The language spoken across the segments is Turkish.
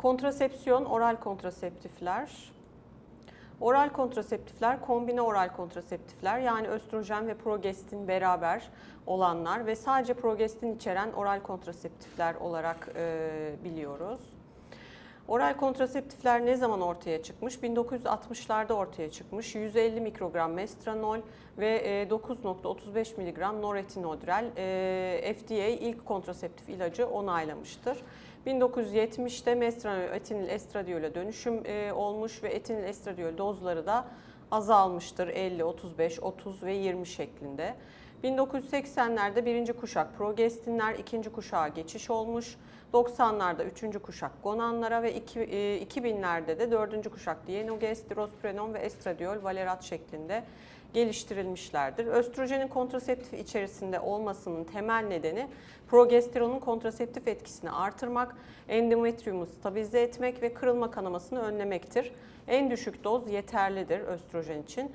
Kontrasepsiyon, oral kontraseptifler. Oral kontraseptifler, kombine oral kontraseptifler yani östrojen ve progestin beraber olanlar ve sadece progestin içeren oral kontraseptifler olarak e, biliyoruz. Oral kontraseptifler ne zaman ortaya çıkmış? 1960'larda ortaya çıkmış. 150 mikrogram mestranol ve e, 9.35 miligram noretinodrel e, FDA ilk kontraseptif ilacı onaylamıştır. 1970'te mestranol etinil estradiyole dönüşüm e, olmuş ve etinil estradiyol dozları da azalmıştır 50, 35, 30 ve 20 şeklinde. 1980'lerde birinci kuşak progestinler, ikinci kuşağa geçiş olmuş. 90'larda üçüncü kuşak gonanlara ve iki- e, 2000'lerde de dördüncü kuşak dienogest, dirosprenon ve estradiol, valerat şeklinde geliştirilmişlerdir. Östrojenin kontraseptif içerisinde olmasının temel nedeni progesteronun kontraseptif etkisini artırmak, endometriyumu stabilize etmek ve kırılma kanamasını önlemektir. En düşük doz yeterlidir östrojen için.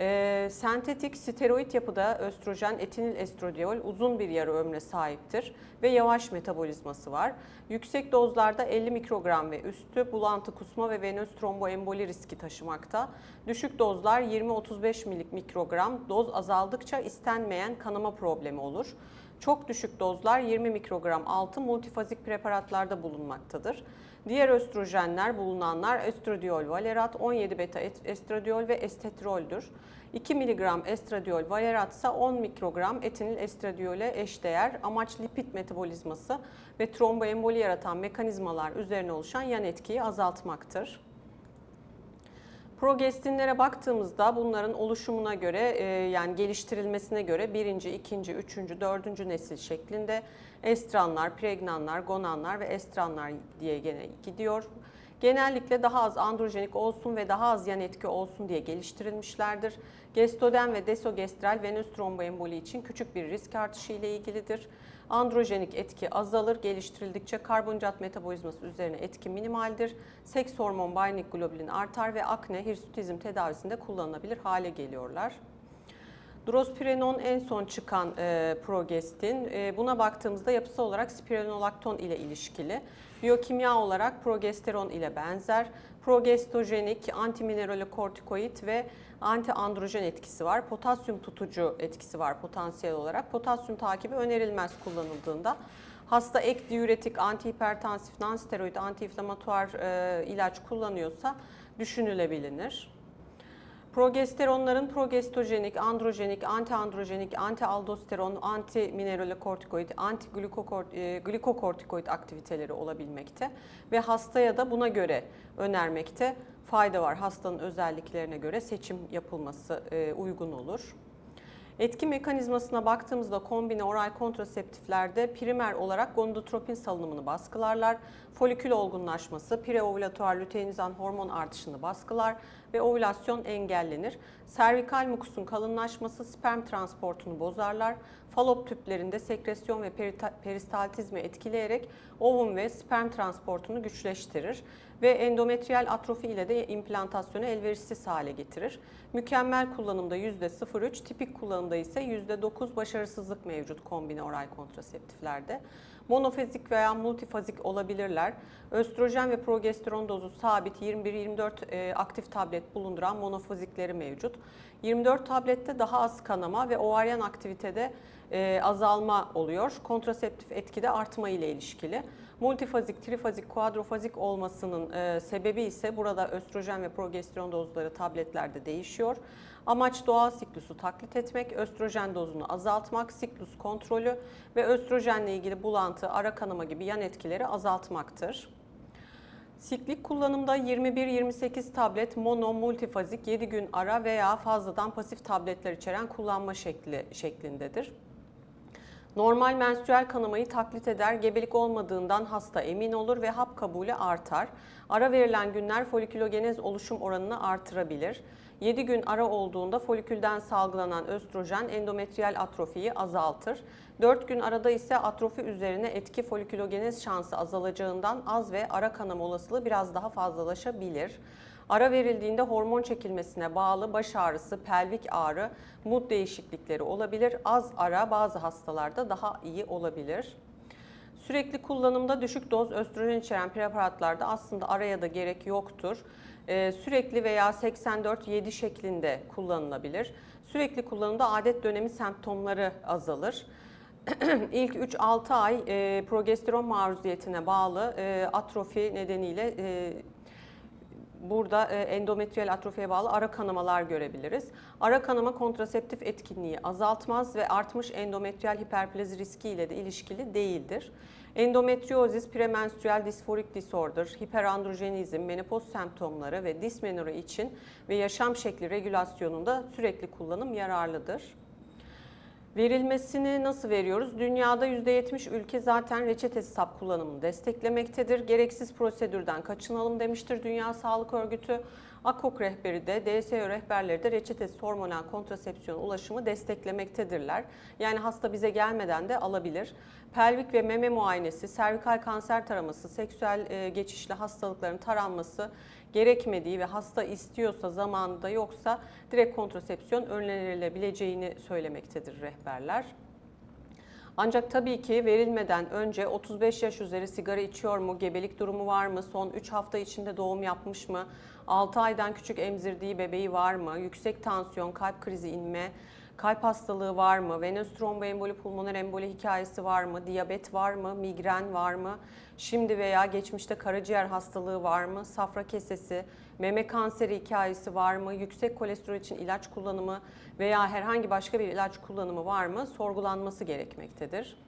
Ee, sentetik steroid yapıda östrojen etinil estradiol uzun bir yarı ömre sahiptir ve yavaş metabolizması var. Yüksek dozlarda 50 mikrogram ve üstü bulantı, kusma ve venöz tromboemboli riski taşımakta. Düşük dozlar 20-35 milik mikrogram doz azaldıkça istenmeyen kanama problemi olur. Çok düşük dozlar 20 mikrogram altı multifazik preparatlarda bulunmaktadır. Diğer östrojenler bulunanlar estradiol valerat, 17 beta et- estradiol ve estetroldür. 2 mg estradiol valerat ise 10 mikrogram etinil estradiyole eşdeğer. Amaç lipid metabolizması ve tromboemboli yaratan mekanizmalar üzerine oluşan yan etkiyi azaltmaktır. Progestinlere baktığımızda bunların oluşumuna göre e, yani geliştirilmesine göre birinci, ikinci, üçüncü, dördüncü nesil şeklinde estranlar, pregnanlar, gonanlar ve estranlar diye gene gidiyor. Genellikle daha az androjenik olsun ve daha az yan etki olsun diye geliştirilmişlerdir. Gestoden ve desogestral venöz tromboemboli için küçük bir risk artışı ile ilgilidir. Androjenik etki azalır, geliştirildikçe karbonhidrat metabolizması üzerine etki minimaldir. Seks hormon binding globulin artar ve akne, hirsutizm tedavisinde kullanılabilir hale geliyorlar. Drospirenon en son çıkan e, progestin. E, buna baktığımızda yapısal olarak spironolakton ile ilişkili. Biyokimya olarak progesteron ile benzer. Progestojenik, antimineralokortikoid ve antiandrojen etkisi var. Potasyum tutucu etkisi var potansiyel olarak. Potasyum takibi önerilmez kullanıldığında. Hasta ek diüretik, antihipertansif, nonsteroid, antiinflamatuar e, ilaç kullanıyorsa düşünülebilir. Progesteronların progestojenik, androjenik, antiandrojenik, antialdosteron, antimineralokortikoid, antiglikokortikoid aktiviteleri olabilmekte ve hastaya da buna göre önermekte fayda var. Hastanın özelliklerine göre seçim yapılması e, uygun olur. Etki mekanizmasına baktığımızda kombine oral kontraseptiflerde primer olarak gonadotropin salınımını baskılarlar. Folikül olgunlaşması, preovulatuar luteinizan hormon artışını baskılar ve ovülasyon engellenir. Servikal mukusun kalınlaşması sperm transportunu bozarlar. Falop tüplerinde sekresyon ve peristaltizmi etkileyerek ovum ve sperm transportunu güçleştirir ve endometriyal atrofi ile de implantasyonu elverişsiz hale getirir. Mükemmel kullanımda %0,3, tipik kullanımda ise %9 başarısızlık mevcut kombine oral kontraseptiflerde. Monofazik veya multifazik olabilirler. Östrojen ve progesteron dozu sabit 21-24 e, aktif tablet bulunduran monofazikleri mevcut. 24 tablette daha az kanama ve ovaryen aktivitede e, azalma oluyor. Kontraseptif etkide artma ile ilişkili. Multifazik, trifazik, kuadrofazik olmasının e, sebebi ise burada östrojen ve progesteron dozları tabletlerde değişiyor. Amaç doğal siklusu taklit etmek, östrojen dozunu azaltmak, siklus kontrolü ve östrojenle ilgili bulantı, ara kanama gibi yan etkileri azaltmaktır. Siklik kullanımda 21-28 tablet mono multifazik 7 gün ara veya fazladan pasif tabletler içeren kullanma şekli şeklindedir. Normal menstrüel kanamayı taklit eder, gebelik olmadığından hasta emin olur ve hap kabulü artar. Ara verilen günler folikülogenez oluşum oranını artırabilir. 7 gün ara olduğunda folikülden salgılanan östrojen endometriyal atrofiyi azaltır. 4 gün arada ise atrofi üzerine etki folikülogenez şansı azalacağından az ve ara kanama olasılığı biraz daha fazlalaşabilir. Ara verildiğinde hormon çekilmesine bağlı baş ağrısı, pelvik ağrı, mood değişiklikleri olabilir. Az ara bazı hastalarda daha iyi olabilir. Sürekli kullanımda düşük doz östrojen içeren preparatlarda aslında araya da gerek yoktur. Ee, sürekli veya 84-7 şeklinde kullanılabilir. Sürekli kullanımda adet dönemi semptomları azalır. İlk 3-6 ay e, progesteron maruziyetine bağlı e, atrofi nedeniyle e, burada e, endometriyel atrofiye bağlı ara kanamalar görebiliriz. Ara kanama kontraseptif etkinliği azaltmaz ve artmış endometriyel hiperplazi riski ile de ilişkili değildir. Endometriozis, premenstrüel disforik disorder, hiperandrojenizm, menopoz semptomları ve dismenore için ve yaşam şekli regülasyonunda sürekli kullanım yararlıdır. Verilmesini nasıl veriyoruz? Dünyada %70 ülke zaten reçetesiz hap kullanımını desteklemektedir. Gereksiz prosedürden kaçınalım demiştir Dünya Sağlık Örgütü. AKOK rehberi de, DSÖ rehberleri de reçetesiz hormonal kontrasepsiyon ulaşımı desteklemektedirler. Yani hasta bize gelmeden de alabilir. Pelvik ve meme muayenesi, servikal kanser taraması, seksüel e, geçişli hastalıkların taranması gerekmediği ve hasta istiyorsa zamanında yoksa direkt kontrasepsiyon önerilebileceğini söylemektedir rehberler. Ancak tabii ki verilmeden önce 35 yaş üzeri sigara içiyor mu, gebelik durumu var mı, son 3 hafta içinde doğum yapmış mı, 6 aydan küçük emzirdiği bebeği var mı, yüksek tansiyon, kalp krizi inme, kalp hastalığı var mı, venöz tromboemboli, pulmoner emboli hikayesi var mı, diyabet var mı, migren var mı, şimdi veya geçmişte karaciğer hastalığı var mı, safra kesesi, meme kanseri hikayesi var mı, yüksek kolesterol için ilaç kullanımı veya herhangi başka bir ilaç kullanımı var mı? Sorgulanması gerekmektedir.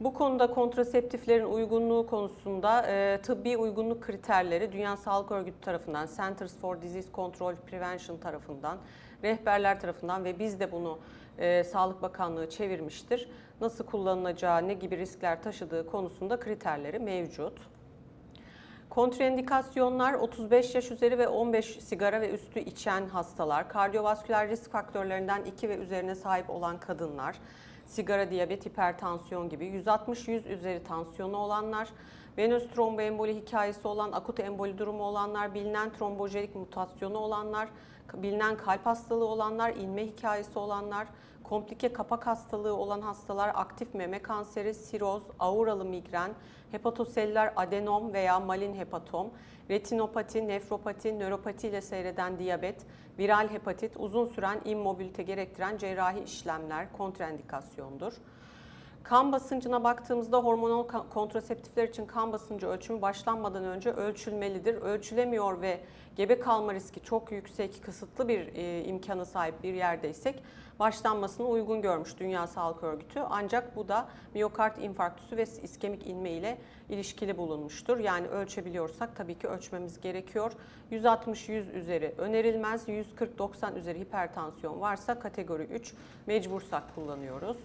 Bu konuda kontraseptiflerin uygunluğu konusunda e, tıbbi uygunluk kriterleri Dünya Sağlık Örgütü tarafından, Centers for Disease Control Prevention tarafından, rehberler tarafından ve biz de bunu e, Sağlık Bakanlığı çevirmiştir. Nasıl kullanılacağı, ne gibi riskler taşıdığı konusunda kriterleri mevcut. Kontraindikasyonlar 35 yaş üzeri ve 15 sigara ve üstü içen hastalar, kardiyovasküler risk faktörlerinden 2 ve üzerine sahip olan kadınlar, sigara, diyabet, hipertansiyon gibi 160-100 üzeri tansiyonu olanlar, venöz tromboemboli hikayesi olan, akut emboli durumu olanlar, bilinen trombojenik mutasyonu olanlar, bilinen kalp hastalığı olanlar, inme hikayesi olanlar, komplike kapak hastalığı olan hastalar, aktif meme kanseri, siroz, auralı migren, hepatoseller adenom veya malin hepatom, retinopati, nefropati, nöropati ile seyreden diyabet, viral hepatit, uzun süren immobilite gerektiren cerrahi işlemler kontraindikasyondur. Kan basıncına baktığımızda hormonal kontraseptifler için kan basıncı ölçümü başlanmadan önce ölçülmelidir. Ölçülemiyor ve gebe kalma riski çok yüksek, kısıtlı bir e, imkana sahip bir yerdeysek başlanmasını uygun görmüş Dünya Sağlık Örgütü. Ancak bu da miyokard infarktüsü ve iskemik inme ile ilişkili bulunmuştur. Yani ölçebiliyorsak tabii ki ölçmemiz gerekiyor. 160-100 üzeri önerilmez, 140-90 üzeri hipertansiyon varsa kategori 3 mecbursak kullanıyoruz.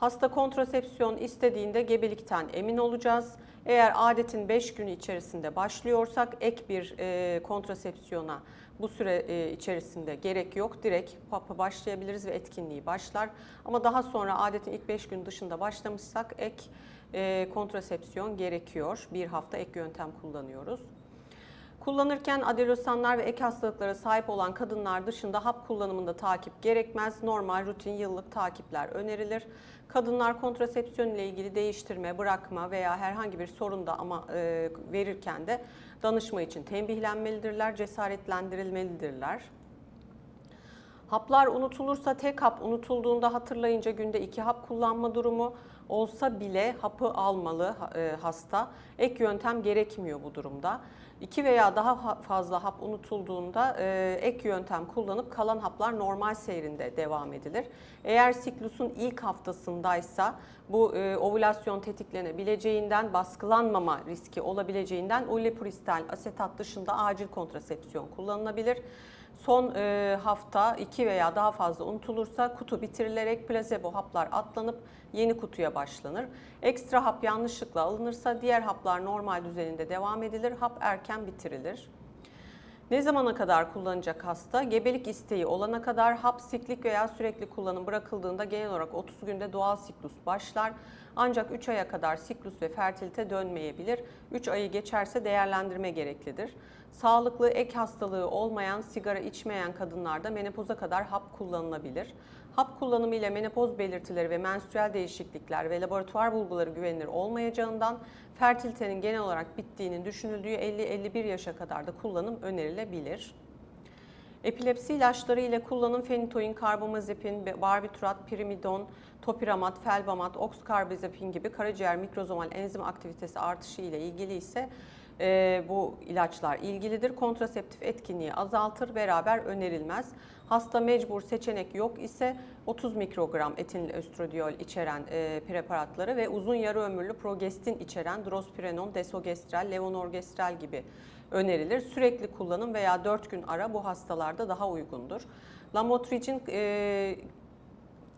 Hasta kontrasepsiyon istediğinde gebelikten emin olacağız. Eğer adetin 5 günü içerisinde başlıyorsak ek bir e, kontrasepsiyona bu süre e, içerisinde gerek yok. Direkt PAP'a başlayabiliriz ve etkinliği başlar. Ama daha sonra adetin ilk 5 gün dışında başlamışsak ek e, kontrasepsiyon gerekiyor. Bir hafta ek yöntem kullanıyoruz. Kullanırken adelosanlar ve ek hastalıklara sahip olan kadınlar dışında hap kullanımında takip gerekmez. Normal rutin yıllık takipler önerilir. Kadınlar kontrasepsiyon ile ilgili değiştirme, bırakma veya herhangi bir sorunda ama e, verirken de danışma için tembihlenmelidirler, cesaretlendirilmelidirler. Haplar unutulursa tek hap unutulduğunda hatırlayınca günde iki hap kullanma durumu olsa bile hapı almalı e, hasta. Ek yöntem gerekmiyor bu durumda. İki veya daha fazla hap unutulduğunda e, ek yöntem kullanıp kalan haplar normal seyrinde devam edilir. Eğer siklusun ilk haftasındaysa bu e, ovülasyon tetiklenebileceğinden, baskılanmama riski olabileceğinden ulipristal asetat dışında acil kontrasepsiyon kullanılabilir. Son e, hafta iki veya daha fazla unutulursa kutu bitirilerek plasebo haplar atlanıp yeni kutuya başlanır. Ekstra hap yanlışlıkla alınırsa diğer haplar normal düzeninde devam edilir. Hap erken bitirilir. Ne zamana kadar kullanacak hasta? Gebelik isteği olana kadar hap siklik veya sürekli kullanım bırakıldığında genel olarak 30 günde doğal siklus başlar. Ancak 3 aya kadar siklus ve fertilite dönmeyebilir. 3 ayı geçerse değerlendirme gereklidir. Sağlıklı ek hastalığı olmayan, sigara içmeyen kadınlarda menopoza kadar hap kullanılabilir. Hap kullanımı ile menopoz belirtileri ve menstrüel değişiklikler ve laboratuvar bulguları güvenilir olmayacağından fertilitenin genel olarak bittiğinin düşünüldüğü 50-51 yaşa kadar da kullanım önerilebilir. Epilepsi ilaçları ile kullanım fenitoin, karbamazepin, barbiturat, pirimidon, topiramat, felbamat, oxkarbazepin gibi karaciğer mikrozomal enzim aktivitesi artışı ile ilgili ise e, bu ilaçlar ilgilidir. Kontraseptif etkinliği azaltır, beraber önerilmez. Hasta mecbur seçenek yok ise 30 mikrogram etinil östradiol içeren e, preparatları ve uzun yarı ömürlü progestin içeren drospirenon, desogestrel, levonorgestrel gibi önerilir. Sürekli kullanım veya 4 gün ara bu hastalarda daha uygundur. Lamotrigin e,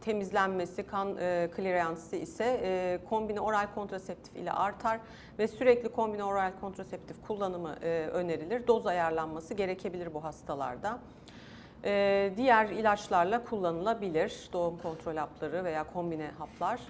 temizlenmesi, kan e, clearance'ı ise e, kombine oral kontraseptif ile artar ve sürekli kombine oral kontraseptif kullanımı e, önerilir. Doz ayarlanması gerekebilir bu hastalarda. E, diğer ilaçlarla kullanılabilir. Doğum kontrol hapları veya kombine haplar.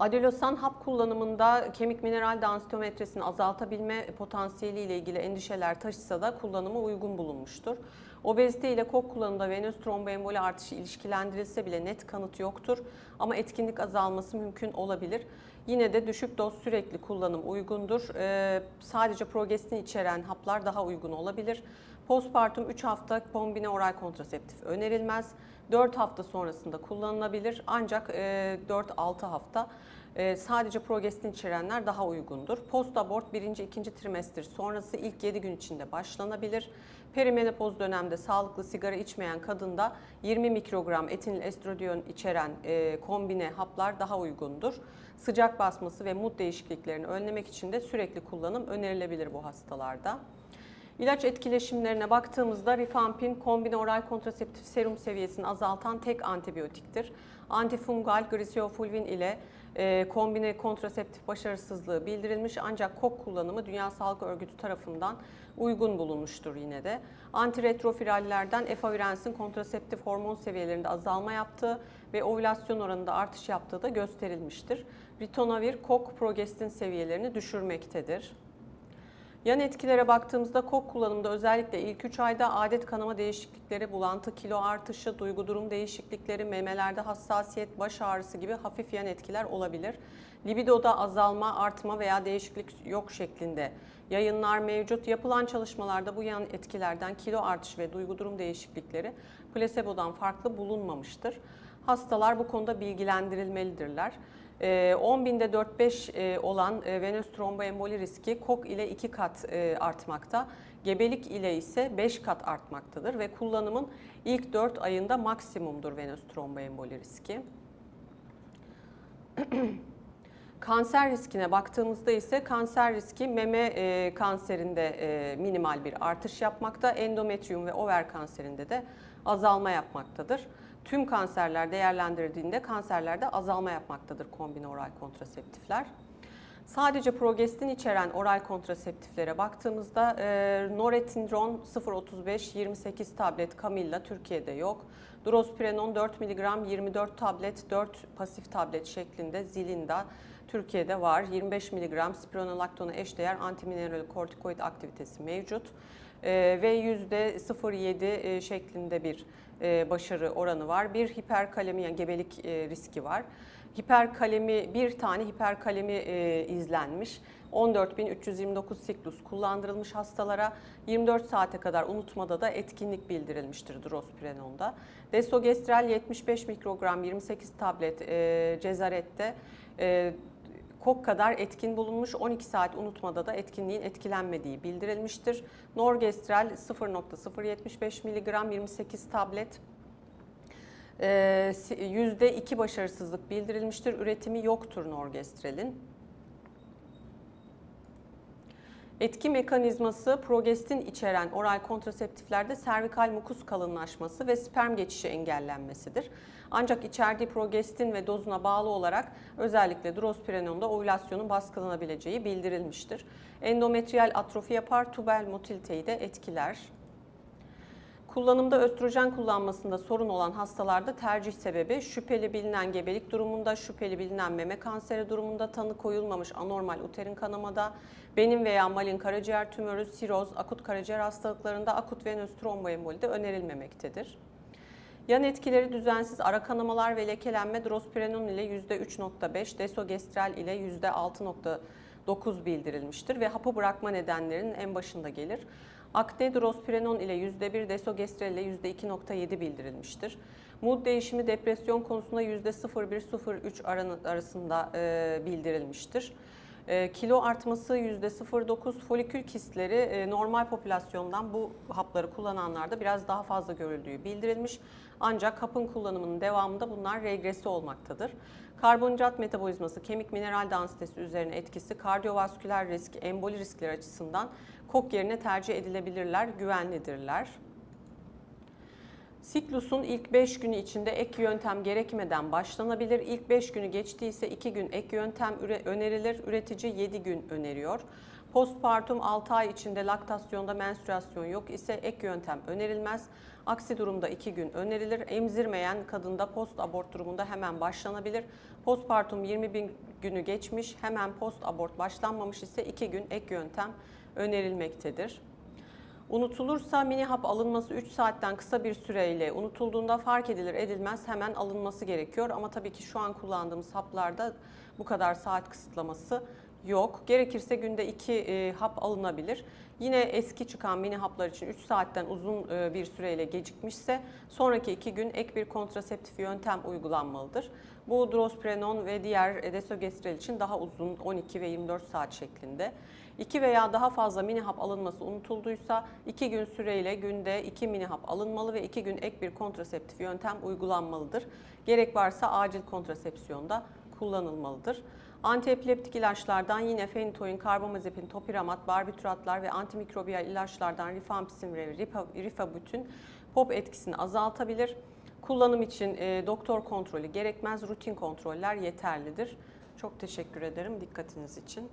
Adelosan hap kullanımında kemik mineral densitometresini azaltabilme potansiyeli ile ilgili endişeler taşısa da kullanımı uygun bulunmuştur. Obezite ile kok kullanımında venöz tromboemboli artışı ilişkilendirilse bile net kanıt yoktur ama etkinlik azalması mümkün olabilir. Yine de düşük doz sürekli kullanım uygundur. Ee, sadece progestin içeren haplar daha uygun olabilir. Postpartum 3 hafta kombine oral kontraseptif önerilmez. 4 hafta sonrasında kullanılabilir ancak 4-6 hafta e, sadece progestin içerenler daha uygundur. Post abort 1. 2. trimester sonrası ilk 7 gün içinde başlanabilir. Perimenopoz dönemde sağlıklı sigara içmeyen kadında 20 mikrogram etinil estradiol içeren e, kombine haplar daha uygundur. Sıcak basması ve mood değişikliklerini önlemek için de sürekli kullanım önerilebilir bu hastalarda. İlaç etkileşimlerine baktığımızda rifampin kombine oral kontraseptif serum seviyesini azaltan tek antibiyotiktir. Antifungal grisiyofulvin ile e, kombine kontraseptif başarısızlığı bildirilmiş ancak kok kullanımı Dünya Sağlık Örgütü tarafından uygun bulunmuştur yine de. Antiretrofirallerden efavirensin kontraseptif hormon seviyelerinde azalma yaptığı ve ovülasyon oranında artış yaptığı da gösterilmiştir. Ritonavir kok progestin seviyelerini düşürmektedir. Yan etkilere baktığımızda kok kullanımında özellikle ilk 3 ayda adet kanama değişiklikleri, bulantı, kilo artışı, duygu durum değişiklikleri, memelerde hassasiyet, baş ağrısı gibi hafif yan etkiler olabilir. Libidoda azalma, artma veya değişiklik yok şeklinde yayınlar mevcut. Yapılan çalışmalarda bu yan etkilerden kilo artışı ve duygu durum değişiklikleri plasebodan farklı bulunmamıştır. Hastalar bu konuda bilgilendirilmelidirler. 10 ee, binde 4-5 e, olan e, venöz tromboemboli riski KOK ile 2 kat e, artmakta. Gebelik ile ise 5 kat artmaktadır ve kullanımın ilk 4 ayında maksimumdur venöz tromboemboli riski. Kanser riskine baktığımızda ise kanser riski meme kanserinde minimal bir artış yapmakta, endometrium ve over kanserinde de azalma yapmaktadır. Tüm kanserler değerlendirildiğinde kanserlerde azalma yapmaktadır kombine oral kontraseptifler. Sadece progestin içeren oral kontraseptiflere baktığımızda e, Norepinephrine 0.35 28 tablet Camilla Türkiye'de yok. Drospirenon 4 mg 24 tablet 4 pasif tablet şeklinde Zilinda Türkiye'de var. 25 mg spironolaktona eşdeğer antimineral kortikoid aktivitesi mevcut. E, ve %0.7 e, şeklinde bir e, başarı oranı var. Bir hiperkalemi yani gebelik e, riski var. Hiperkalemi bir tane hiperkalemi e, izlenmiş. 14.329 siklus kullandırılmış hastalara 24 saate kadar unutmada da etkinlik bildirilmiştir drospirenonda. Desogestrel 75 mikrogram 28 tablet e, cezarette e, kok kadar etkin bulunmuş. 12 saat unutmada da etkinliğin etkilenmediği bildirilmiştir. Norgestrel 0.075 mg 28 tablet %2 başarısızlık bildirilmiştir. Üretimi yoktur Norgestrel'in. Etki mekanizması progestin içeren oral kontraseptiflerde servikal mukus kalınlaşması ve sperm geçişi engellenmesidir. Ancak içerdiği progestin ve dozuna bağlı olarak özellikle drospirenonda ovülasyonun baskılanabileceği bildirilmiştir. Endometriyal atrofi yapar, tubal motiliteyi de etkiler. Kullanımda östrojen kullanmasında sorun olan hastalarda tercih sebebi şüpheli bilinen gebelik durumunda, şüpheli bilinen meme kanseri durumunda, tanı koyulmamış anormal uterin kanamada, benim veya malin karaciğer tümörü, siroz, akut karaciğer hastalıklarında, akut venöz tromboembolide önerilmemektedir. Yan etkileri düzensiz ara kanamalar ve lekelenme drospirenon ile %3.5, desogestrel ile %6.9 bildirilmiştir ve hapı bırakma nedenlerinin en başında gelir. Akne drospirenon ile %1, desogestrel ile %2.7 bildirilmiştir. Mood değişimi depresyon konusunda %0,1-0,3 aranı- arasında bildirilmiştir. E, kilo artması %0,9, folikül kistleri e, normal popülasyondan bu hapları kullananlarda biraz daha fazla görüldüğü bildirilmiş. Ancak hapın kullanımının devamında bunlar regresi olmaktadır. Karbonhidrat metabolizması, kemik mineral densitesi üzerine etkisi, kardiyovasküler risk, emboli riskleri açısından kok yerine tercih edilebilirler, güvenlidirler. Siklusun ilk 5 günü içinde ek yöntem gerekmeden başlanabilir. İlk 5 günü geçtiyse 2 gün ek yöntem önerilir. Üretici 7 gün öneriyor. Postpartum 6 ay içinde laktasyonda menstruasyon yok ise ek yöntem önerilmez. Aksi durumda 2 gün önerilir. Emzirmeyen kadında post abort durumunda hemen başlanabilir. Postpartum 20 bin günü geçmiş hemen post abort başlanmamış ise 2 gün ek yöntem önerilmektedir. Unutulursa mini hap alınması 3 saatten kısa bir süreyle unutulduğunda fark edilir edilmez hemen alınması gerekiyor. Ama tabii ki şu an kullandığımız haplarda bu kadar saat kısıtlaması yok. Gerekirse günde 2 hap alınabilir. Yine eski çıkan mini haplar için 3 saatten uzun e, bir süreyle gecikmişse sonraki 2 gün ek bir kontraseptif yöntem uygulanmalıdır. Bu drosprenon ve diğer desogestrel için daha uzun 12 ve 24 saat şeklinde. 2 veya daha fazla mini hap alınması unutulduysa 2 gün süreyle günde 2 mini hap alınmalı ve 2 gün ek bir kontraseptif yöntem uygulanmalıdır. Gerek varsa acil kontrasepsiyonda kullanılmalıdır. Antiepileptik ilaçlardan yine fenitoin, karbamazepin, topiramat, barbituratlar ve antimikrobiyal ilaçlardan rifampicin ve rifabutin POP etkisini azaltabilir. Kullanım için e, doktor kontrolü gerekmez, rutin kontroller yeterlidir. Çok teşekkür ederim dikkatiniz için.